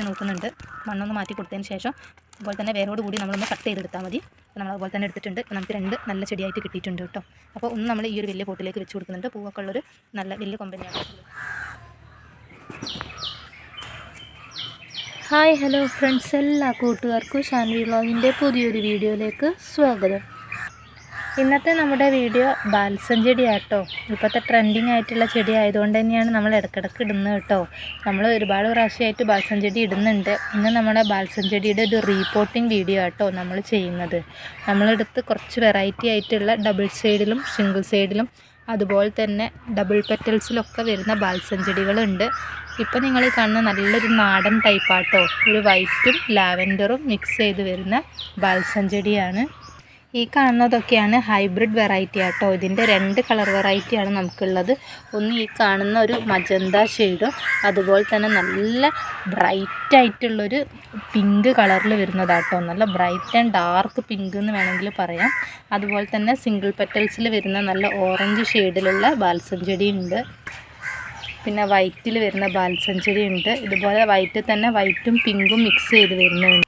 വേണ്ടിയിട്ട് നോക്കുന്നുണ്ട്. മണ്ണൊന്ന് മാറ്റി കൊടുത്തതിന് ശേഷം അതുപോലെ തന്നെ വേരോട് കൂടി നമ്മളൊന്ന് കട്ട് ചെയ്തെടുത്താൽ മതി. നമ്മൾ അതുപോലെ തന്നെ എടുത്തിട്ടുണ്ട്. നമുക്ക് രണ്ട് നല്ല ചെടിയായിട്ട് കിട്ടിയിട്ടുണ്ട് കേട്ടോ. അപ്പോൾ ഒന്ന് നമ്മൾ ഈ ഒരു വലിയ പോട്ടിലേക്ക് വെച്ച് കൊടുക്കുന്നുണ്ട്. പൂവൊക്കെ ഉള്ളൊരു നല്ല വലിയ കൊമ്പനിയാണ് ഹായ് ഹലോ ഫ്രണ്ട്സ് എല്ലാ കൂട്ടുകാർക്കും ഷാൻവി വ്ളോഗിന്റെ പുതിയൊരു വീഡിയോയിലേക്ക് സ്വാഗതം. ഇന്നത്തെ നമ്മുടെ വീഡിയോ ബാൽസം ചെടിയാട്ടോ ഇപ്പോഴത്തെ ട്രെൻഡിങ് ആയിട്ടുള്ള ചെടി ആയതുകൊണ്ട് തന്നെയാണ് നമ്മൾ ഇടക്കിടക്ക് ഇടുന്നത് കേട്ടോ. നമ്മൾ ഒരുപാട് പ്രാവശ്യമായിട്ട് ബാൽസം ചെടി ഇടുന്നുണ്ട്. ഇന്ന് നമ്മുടെ ബാൽസം ചെടിയുടെ ഒരു റീപോർട്ടിംഗ് വീഡിയോ ആട്ടോ നമ്മൾ ചെയ്യുന്നത്. നമ്മളെടുത്ത് കുറച്ച് വെറൈറ്റി ആയിട്ടുള്ള ഡബിൾ സൈഡിലും സിംഗിൾ സൈഡിലും അതുപോലെ തന്നെ ഡബിൾ പെറ്റൽസിലൊക്കെ വരുന്ന ബാൽസം ചെടികളുണ്ട് ഇപ്പം നിങ്ങൾ കാണുന്ന നല്ലൊരു നാടൻ ടൈപ്പാട്ടോ ഒരു വൈറ്റും ലാവൻഡറും മിക്സ് ചെയ്ത് വരുന്ന ബാൽസം ചെടിയാണ് ഈ കാണുന്നതൊക്കെയാണ് ഹൈബ്രിഡ് വെറൈറ്റി ആട്ടോ. ഇതിന്റെ രണ്ട് കളർ വെറൈറ്റിയാണ് നമുക്കുള്ളത്. ഒന്ന് ഈ കാണുന്ന ഒരു മജന്ത ഷെയ്ഡും അതുപോലെ തന്നെ നല്ല ബ്രൈറ്റ് ആയിട്ടുള്ളൊരു പിങ്ക് കളറിൽ വരുന്നതാട്ടോ. നല്ല ബ്രൈറ്റ് ആൻഡ് ഡാർക്ക് പിങ്ക് എന്ന് വേണമെങ്കിൽ പറയാം. അതുപോലെ തന്നെ സിംഗിൾ പെറ്റൽസിൽ വരുന്ന നല്ല ഓറഞ്ച് ഷെയ്ഡിലുള്ള ബാൽസം ചെടിയുണ്ട് പിന്നെ വൈറ്റിൽ വരുന്ന ബാൽസം ചെടിയുണ്ട് ഇതുപോലെ വൈറ്റിൽ തന്നെ വൈറ്റും പിങ്കും മിക്സ് ചെയ്ത് വരുന്നുണ്ട്.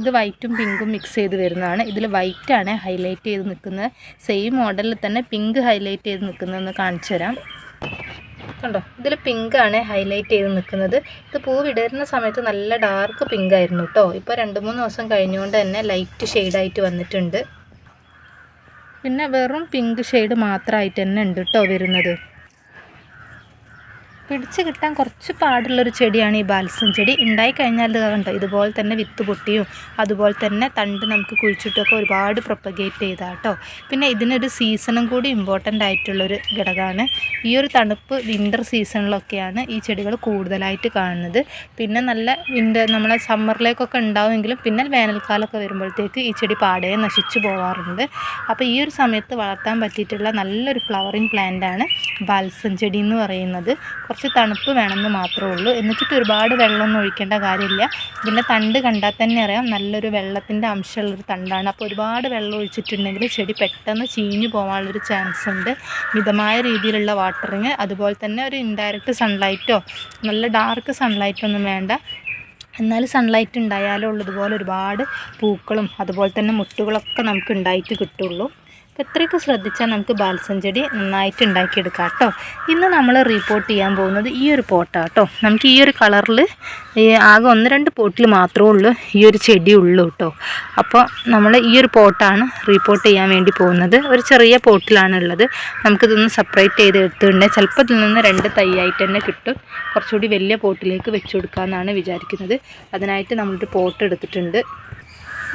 ഇത് വൈറ്റും പിങ്കും മിക്സ് ചെയ്ത് വരുന്നതാണ്. ഇതിൽ വൈറ്റാണ് ഹൈലൈറ്റ് ചെയ്ത് നിൽക്കുന്നത് സെയിം മോഡലിൽ തന്നെ പിങ്ക് ഹൈലൈറ്റ് ചെയ്ത് നിൽക്കുന്നതെന്ന് കാണിച്ചു തരാം. കണ്ടോ? ഇതിൽ പിങ്കാണ് ഹൈലൈറ്റ് ചെയ്ത് നിൽക്കുന്നത് ഇത് പൂ വിടരുന്ന സമയത്ത് നല്ല ഡാർക്ക് പിങ്ക് ആയിരുന്നു കേട്ടോ ഇപ്പോൾ രണ്ട് മൂന്ന് ദിവസം കഴിഞ്ഞുകൊണ്ട് തന്നെ ലൈറ്റ് ഷെയ്ഡായിട്ട് വന്നിട്ടുണ്ട്. പിന്നെ വെറും പിങ്ക് ഷെയ്ഡ് മാത്രമായിട്ട് തന്നെ ഉണ്ട് കേട്ടോ വരുന്നത്. പിടിച്ച് കിട്ടാൻ കുറച്ച് പാടുള്ളൊരു ചെടിയാണ് ഈ ബാൽസം ചെടി. ഉണ്ടായിക്കഴിഞ്ഞാൽ ഇത് കണ്ടോ ഇതുപോലെ തന്നെ വിത്ത് പൊട്ടിയും അതുപോലെ തന്നെ തണ്ട് നമുക്ക് കുഴിച്ചിട്ടൊക്കെ ഒരുപാട് പ്രൊപ്പഗേറ്റ് ചെയ്താൽ കേട്ടോ പിന്നെ ഇതിനൊരു സീസണും കൂടി ഇമ്പോർട്ടന്റ് ആയിട്ടുള്ളൊരു ഘടകമാണ്. ഈ ഒരു തണുപ്പ് വിന്റർ സീസണിലൊക്കെയാണ് ഈ ചെടികൾ കൂടുതലായിട്ട് കാണുന്നത്. പിന്നെ നല്ല വിന്റർ നമ്മളെ സമ്മറിലേക്കൊക്കെ ഉണ്ടാവുമെങ്കിലും പിന്നെ വേനൽക്കാലമൊക്കെ വരുമ്പോഴത്തേക്ക് ഈ ചെടി പാടെ നശിച്ചു പോകാറുണ്ട് അപ്പോൾ ഈ ഒരു സമയത്ത് വളർത്താൻ പറ്റിയിട്ടുള്ള നല്ലൊരു ഫ്ലവറിങ് പ്ലാന്റാണ് ബാൽസം ചെടി എന്ന് പറയുന്നത്. കുറച്ച് തണുപ്പ് വേണമെന്ന് മാത്രമേ ഉള്ളൂ. എന്നിട്ട് ഒരുപാട് വെള്ളമൊന്നും ഒഴിക്കേണ്ട കാര്യമില്ല. ഇതിന്റെ തണ്ട് കണ്ടാൽ തന്നെ അറിയാം നല്ലൊരു വെള്ളത്തിന്റെ അംശമുള്ളൊരു തണ്ടാണ്. അപ്പോൾ ഒരുപാട് വെള്ളം ഒഴിച്ചിട്ടുണ്ടെങ്കിൽ ചെടി പെട്ടെന്ന് ചീഞ്ഞു പോകാനുള്ളൊരു ചാൻസ് ഉണ്ട്. മിതമായ രീതിയിലുള്ള വാട്ടറിങ് അതുപോലെ തന്നെ ഒരു ഇൻഡയറക്റ്റ് സൺലൈറ്റോ നല്ല ഡാർക്ക് സൺലൈറ്റോ ഒന്നും വേണ്ട. എന്നാൽ സൺലൈറ്റ് ഉണ്ടായാലേ ഉള്ളൂ ഇതുപോലെ ഒരുപാട് പൂക്കളും അതുപോലെ തന്നെ മുട്ടുകളൊക്കെ നമുക്ക് ഉണ്ടായിട്ട് കിട്ടുള്ളൂ. അപ്പോൾ ഇത്രയൊക്കെ ശ്രദ്ധിച്ചാൽ നമുക്ക് ബാൽസം ചെടി നന്നായിട്ട് ഉണ്ടാക്കിയെടുക്കാം കേട്ടോ ഇന്ന് നമ്മൾ റിപ്പോർട്ട് ചെയ്യാൻ പോകുന്നത് ഈ ഒരു പോട്ടാണ് കേട്ടോ നമുക്ക് ഈ ഒരു കളറിൽ ആകെ ഒന്ന് രണ്ട് പോട്ടിൽ മാത്രമേ ഉള്ളൂ ഈ ഒരു ചെടി ഉള്ളൂ കേട്ടോ അപ്പോൾ നമ്മൾ ഈ ഒരു പോട്ടാണ് റിപ്പോർട്ട് ചെയ്യാൻ വേണ്ടി പോകുന്നത്. ഒരു ചെറിയ പോട്ടിലാണ് ഉള്ളത്. നമുക്കിതൊന്ന് സെപ്പറേറ്റ് ചെയ്ത് എടുത്തുകൊണ്ട് ചിലപ്പോൾ ഇതിൽ നിന്ന് രണ്ട് തൈയായിട്ട് തന്നെ കിട്ടും. കുറച്ചുകൂടി വലിയ പോട്ടിലേക്ക് വെച്ചു കൊടുക്കാമെന്നാണ് വിചാരിക്കുന്നത്. അതിനായിട്ട് നമ്മളൊരു പോട്ട് എടുത്തിട്ടുണ്ട്.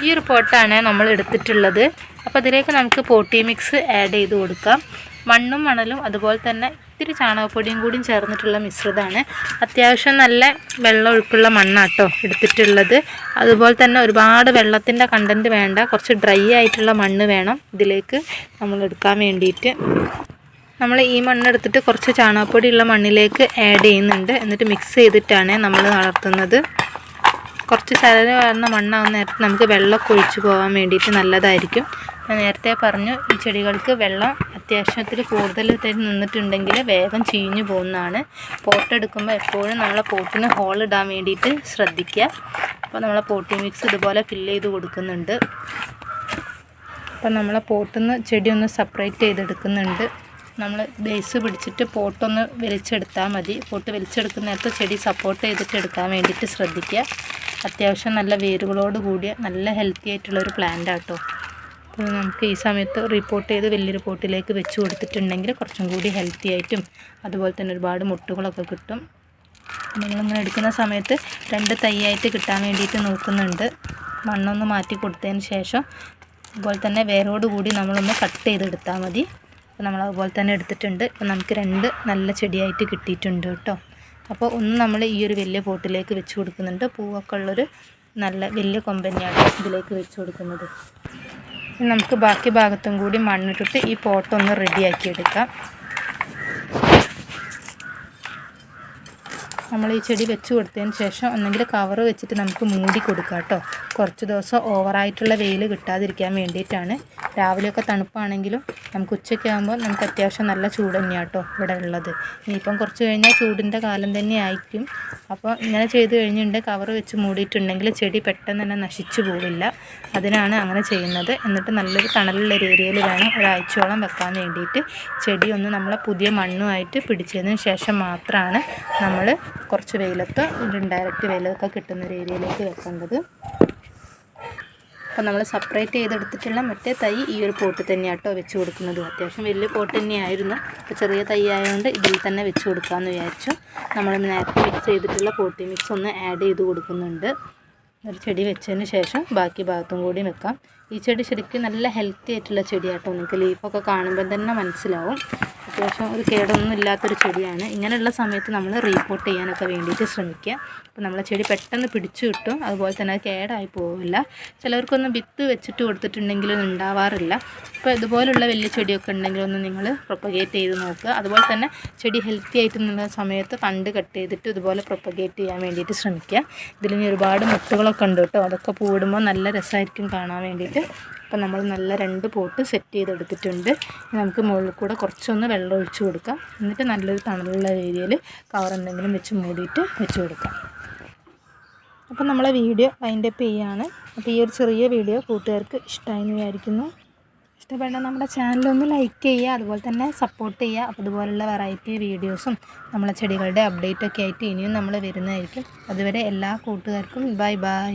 ഈ ഒരു പോട്ടാണ് നമ്മൾ എടുത്തിട്ടുള്ളത്. അപ്പോൾ അതിലേക്ക് നമുക്ക് പോട്ടി മിക്സ് ആഡ് ചെയ്ത് കൊടുക്കാം. മണ്ണും മണലും അതുപോലെ തന്നെ ഇത്തിരി ചാണകപ്പൊടിയും കൂടിയും ചേർന്നിട്ടുള്ള മിശ്രിതമാണ്. അത്യാവശ്യം നല്ല വെള്ളം ഒഴുക്കുള്ള മണ്ണാട്ടോ എടുത്തിട്ടുള്ളത്. അതുപോലെ തന്നെ ഒരുപാട് വെള്ളത്തിന്റെ കണ്ടന്റ് വേണ്ട കുറച്ച് ഡ്രൈ ആയിട്ടുള്ള മണ്ണ് വേണം ഇതിലേക്ക് നമ്മൾ എടുക്കാൻ വേണ്ടിയിട്ട്. നമ്മൾ ഈ മണ്ണ് എടുത്തിട്ട് കുറച്ച് ചാണകപ്പൊടിയുള്ള മണ്ണിലേക്ക് ആഡ് ചെയ്യുന്നുണ്ട്. എന്നിട്ട് മിക്സ് ചെയ്തിട്ടാണ് നമ്മൾ വളർത്തുന്നത്. കുറച്ച് ചരൽ വരുന്ന മണ്ണാകുന്ന നേരത്ത് നമുക്ക് വെള്ളമൊക്കെ ഒഴിച്ചു പോകാൻ വേണ്ടിയിട്ട് നല്ലതായിരിക്കും. ഞാൻ നേരത്തെ പറഞ്ഞു ഈ ചെടികൾക്ക് വെള്ളം അത്യാവശ്യത്തിൽ കൂടുതൽ നിന്നിട്ടുണ്ടെങ്കിൽ വേഗം ചീഞ്ഞു പോകുന്നതാണ്. പോട്ട് എടുക്കുമ്പോൾ എപ്പോഴും നമ്മളെ പോട്ടിന് ഹോൾ ഇടാൻ വേണ്ടിയിട്ട് ശ്രദ്ധിക്കുക. അപ്പോൾ നമ്മളെ പോട്ടി മിക്സ് ഇതുപോലെ ഫില്ല് ചെയ്ത് കൊടുക്കുന്നുണ്ട്. അപ്പം നമ്മളെ പോട്ടിൽ നിന്ന് ചെടി ഒന്ന് സെപ്പറേറ്റ് ചെയ്തെടുക്കുന്നുണ്ട്. നമ്മൾ ബേസ് പിടിച്ചിട്ട് പോട്ടൊന്ന് വലിച്ചെടുത്താൽ മതി. പോട്ട് വലിച്ചെടുക്കുന്ന നേരത്ത് ചെടി സപ്പോർട്ട് ചെയ്തിട്ട് എടുക്കാൻ വേണ്ടിയിട്ട് ശ്രദ്ധിക്കുക. അത്യാവശ്യം നല്ല വേരുകളോട് കൂടിയ നല്ല ഹെൽത്തി ആയിട്ടുള്ളൊരു പ്ലാന്റ് ആട്ടോ. അപ്പോൾ നമുക്ക് ഈ സമയത്ത് റിപ്പോർട്ട് ചെയ്ത് വലിയൊരു പോട്ടിലേക്ക് വെച്ച് കൊടുത്തിട്ടുണ്ടെങ്കിൽ കുറച്ചും കൂടി ഹെൽത്തി ആയിട്ടും അതുപോലെ തന്നെ ഒരുപാട് മുട്ടുകളൊക്കെ കിട്ടും. നിങ്ങളിങ്ങനെ എടുക്കുന്ന സമയത്ത് രണ്ട് തൈയായിട്ട് കിട്ടാൻ വേണ്ടിയിട്ട് നോക്കുന്നുണ്ട്. മണ്ണൊന്ന് മാറ്റി കൊടുത്തതിന് ശേഷം അതുപോലെ തന്നെ വേരോട് കൂടി നമ്മളൊന്ന് കട്ട് ചെയ്തെടുത്താൽ മതി. അപ്പോൾ നമ്മൾ അതുപോലെ തന്നെ എടുത്തിട്ടുണ്ട്. നമുക്ക് രണ്ട് നല്ല ചെടിയായിട്ട് കിട്ടിയിട്ടുണ്ട് കേട്ടോ. അപ്പോൾ ഒന്ന് നമ്മൾ ഈ ഒരു വലിയ പോട്ടിലേക്ക് വെച്ച് കൊടുക്കുന്നുണ്ട്. പൂവൊക്കെ ഉള്ളൊരു നല്ല വലിയ കൊമ്പന്നെയാണ് ഇതിലേക്ക് വെച്ച് കൊടുക്കുന്നത്. നമുക്ക് ബാക്കി ഭാഗത്തും കൂടി മണ്ണിട്ടിട്ട് ഈ പോട്ടൊന്ന് റെഡിയാക്കി എടുക്കാം. നമ്മൾ ഈ ചെടി വെച്ച് കൊടുത്തതിന് ശേഷം ഒന്നെങ്കിൽ കവർ വെച്ചിട്ട് നമുക്ക് മൂടി കൊടുക്കാം കേട്ടോ. കുറച്ച് ദിവസം ഓവറായിട്ടുള്ള വെയിൽ കിട്ടാതിരിക്കാൻ വേണ്ടിയിട്ടാണ്. രാവിലെയൊക്കെ തണുപ്പാണെങ്കിലും നമുക്ക് ഉച്ചയ്ക്ക് ആകുമ്പോൾ നമുക്ക് അത്യാവശ്യം നല്ല ചൂട് തന്നെയാണ് കേട്ടോ ഇവിടെ ഉള്ളത്. ഇനിയിപ്പം കുറച്ച് കഴിഞ്ഞാൽ ചൂടിന്റെ കാലം തന്നെ ആയിരിക്കും. അപ്പോൾ ഇങ്ങനെ ചെയ്ത് കഴിഞ്ഞിട്ടുണ്ട്. കവർ വെച്ച് മൂടിയിട്ടുണ്ടെങ്കിൽ ചെടി പെട്ടെന്ന് തന്നെ നശിച്ചു പോവില്ല. അതിനാണ് അങ്ങനെ ചെയ്യുന്നത്. എന്നിട്ട് നല്ലൊരു തണലുള്ള ഒരു ഏരിയയിൽ വേണം ഒരാഴ്ചയോളം വെക്കാൻ വേണ്ടിയിട്ട്. ചെടി ഒന്ന് നമ്മളെ പുതിയ മണ്ണുമായിട്ട് പിടിച്ചതിന് ശേഷം മാത്രമാണ് നമ്മൾ കുറച്ച് വെയിലത്ത് ഡയറക്റ്റ് വെയിലൊക്കെ കിട്ടുന്ന ഒരു ഏരിയയിലേക്ക് വെക്കേണ്ടത്. അപ്പോൾ നമ്മൾ സെപ്പറേറ്റ് ചെയ്തെടുത്തിട്ടുള്ള മറ്റേ തൈ ഈ ഒരു പോട്ട് തന്നെയാണ് കേട്ടോ വെച്ച് കൊടുക്കുന്നത്. അത്യാവശ്യം വലിയ പോട്ട് തന്നെയായിരുന്നു. അപ്പോൾ ചെറിയ തൈ ആയതുകൊണ്ട് ഇതിൽ തന്നെ വെച്ച് കൊടുക്കാമെന്ന് വിചാരിച്ചു. നമ്മൾ നേരത്തെ മിക്സ് ചെയ്തിട്ടുള്ള പോട്ടി മിക്സ് ഒന്ന് ആഡ് ചെയ്ത് കൊടുക്കുന്നുണ്ട്. ഒരു ചെടി വെച്ചതിന് ശേഷം ബാക്കി ഭാഗത്തും കൂടി വെക്കാം. ഈ ചെടി ശരിക്കും നല്ല ഹെൽത്തി ആയിട്ടുള്ള ചെടിയാട്ടോ. നിങ്ങൾക്ക് ലീഫൊക്കെ കാണുമ്പോൾ തന്നെ മനസ്സിലാവും. അത്യാവശ്യം ഒരു കേടൊന്നും ഇല്ലാത്തൊരു ചെടിയാണ്. ഇങ്ങനെയുള്ള സമയത്ത് നമ്മൾ റീപോർട്ട് ചെയ്യാനൊക്കെ വേണ്ടിയിട്ട് ശ്രമിക്കുക. അപ്പോൾ നമ്മളെ ചെടി പെട്ടെന്ന് പിടിച്ചു കിട്ടും. അതുപോലെ തന്നെ അത് കേടായി പോവില്ല. ചിലവർക്കൊന്നും വിത്ത് വെച്ചിട്ട് കൊടുത്തിട്ടുണ്ടെങ്കിലും ഉണ്ടാവാറില്ല. അപ്പോൾ ഇതുപോലുള്ള വലിയ ചെടിയൊക്കെ ഉണ്ടെങ്കിൽ ഒന്ന് നിങ്ങൾ പ്രൊപ്പഗേറ്റ് ചെയ്ത് നോക്കുക. അതുപോലെ തന്നെ ചെടി ഹെൽത്തി ആയിട്ട് നിന്ന സമയത്ത് തണ്ട് കട്ട് ചെയ്തിട്ട് ഇതുപോലെ പ്രൊപ്പഗേറ്റ് ചെയ്യാൻ വേണ്ടിയിട്ട് ശ്രമിക്കുക. ഇതിലിനി ഒരുപാട് മുട്ടുകളൊക്കെ ഉണ്ട് കേട്ടോ. അതൊക്കെ പൂടുമ്പോൾ നല്ല രസമായിരിക്കും കാണാൻ വേണ്ടിയിട്ട്. അപ്പോൾ നമ്മൾ നല്ല രണ്ട് പോട്ട് സെറ്റ് ചെയ്തെടുത്തിട്ടുണ്ട്. നമുക്ക് മുകളിൽ കൂടെ കുറച്ചൊന്ന് വെള്ളം ഒഴിച്ചു കൊടുക്കാം. എന്നിട്ട് നല്ലൊരു തണലുള്ള ഏരിയയിൽ കവർ എന്തെങ്കിലും വെച്ച് മൂടിയിട്ട് വെച്ച് കൊടുക്കാം. അപ്പം നമ്മളെ വീഡിയോ വൈൻഡപ്പ് ചെയ്യുകയാണ് അപ്പോൾ ഈ ഒരു ചെറിയ വീഡിയോ കൂട്ടുകാർക്ക് ഇഷ്ടമായെന്ന് വിചാരിക്കുന്നു. ഇഷ്ടപ്പെട്ടാൽ നമ്മുടെ ചാനലൊന്ന് ലൈക്ക് ചെയ്യുക അതുപോലെ തന്നെ സപ്പോർട്ട് ചെയ്യുക. അപ്പോൾ അതുപോലുള്ള വെറൈറ്റി വീഡിയോസും നമ്മളെ ചെടികളുടെ അപ്ഡേറ്റൊക്കെ ആയിട്ട് ഇനിയും നമ്മൾ വരുന്നതായിരിക്കും. അതുവരെ എല്ലാ കൂട്ടുകാർക്കും ബൈ ബൈ